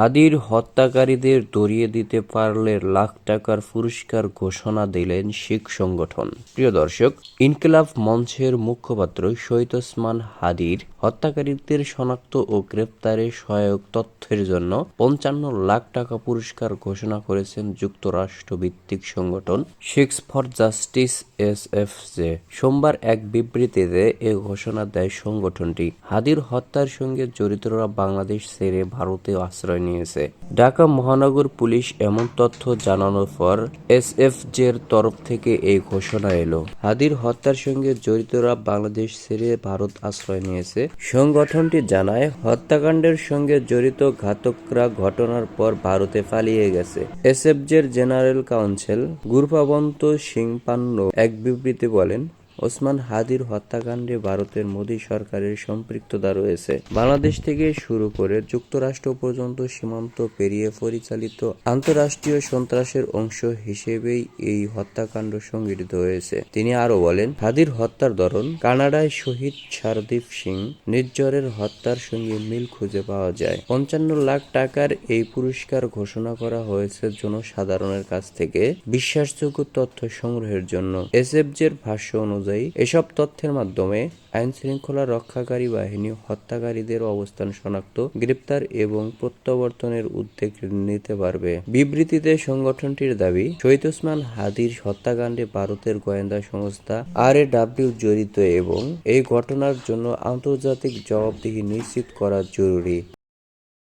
হাদির হত্যাকারীদের দরিয়ে দিতে পারলে লাখ টাকার পুরস্কার ঘোষণা দিলেন শিখ সংগঠন। প্রিয় দর্শক, ইনকিলাব মঞ্চের মুখপাত্র শহীদ ওসমান হাদির হত্যাকারীদের শনাক্ত ও গ্রেপ্তারে সহায়ক তথ্যের জন্য পঞ্চান্ন লাখ টাকা পুরস্কার ঘোষণা করেছেন যুক্তরাষ্ট্র ভিত্তিক সংগঠন Sikhs for justice S F J সোমবার এক বিবৃতিতে এ ঘোষণা দেয় সংগঠনটি। হাদির হত্যার সঙ্গে জড়িতরা বাংলাদেশ ছেড়ে ভারতে আশ্রয় নিয়েছে ঢাকা মহানগর পুলিশ এমন তথ্য জানানোর পর এসএফজের তরফ থেকে এই ঘোষণা এলো। হাদির হত্যার সঙ্গে জড়িতরা বাংলাদেশ ছেড়ে ভারত আশ্রয় নিয়েছে। সংগঠনটি জানায়, হত্যাকাণ্ডের সঙ্গে জড়িত ঘাতকরা ঘটনার পর ভারতে পালিয়ে গেছে। এসএফজের জেনারেল কাউন্সিল গুরুপাবন্ত সিং পান্ন এক বিবৃতি বলেন ওসমান হাদির হত্যাকাণ্ডে ভারতের মোদী সরকারের সম্পৃক্ততা রয়েছে। বাংলাদেশ থেকে শুরু করে যুক্তরাষ্ট্র পর্যন্ত সীমান্ত পেরিয়ে পরিচালিত আন্তঃরাষ্ট্রীয় সন্ত্রাসের অংশ হিসেবেই এই হত্যাকাণ্ড সংঘটিত হয়েছে। তিনি আরও বলেন, হাদির হত্যার ধরন, কানাডায় শহীদ সারদীপ সিং নির্জরের হত্যার সঙ্গে মিল খুঁজে পাওয়া যায়। পঞ্চান্ন লাখ টাকার এই পুরস্কার ঘোষণা করা হয়েছে জনসাধারণের কাছ থেকে, বিশ্বাসযোগ্য তথ্য সংগ্রহের জন্য। এসএফজের ভাষ্য অনুযায়ী এসব তথ্যের মাধ্যমে আইন শৃঙ্খলা রক্ষাকারী বাহিনী হত্যাকারীদের অবস্থান শনাক্ত, গ্রেপ্তার এবং প্রত্যাবর্তনের উদ্যোগ নিতে পারবে। বিবৃতিতে সংগঠনটির দাবি, শহীদ ওসমান হাদির হত্যাকাণ্ডে ভারতের গোয়েন্দা সংস্থা আর এ ডাব্লিউ জড়িত এবং এই ঘটনার জন্য আন্তর্জাতিক জবাবদিহি নিশ্চিত করা জরুরি।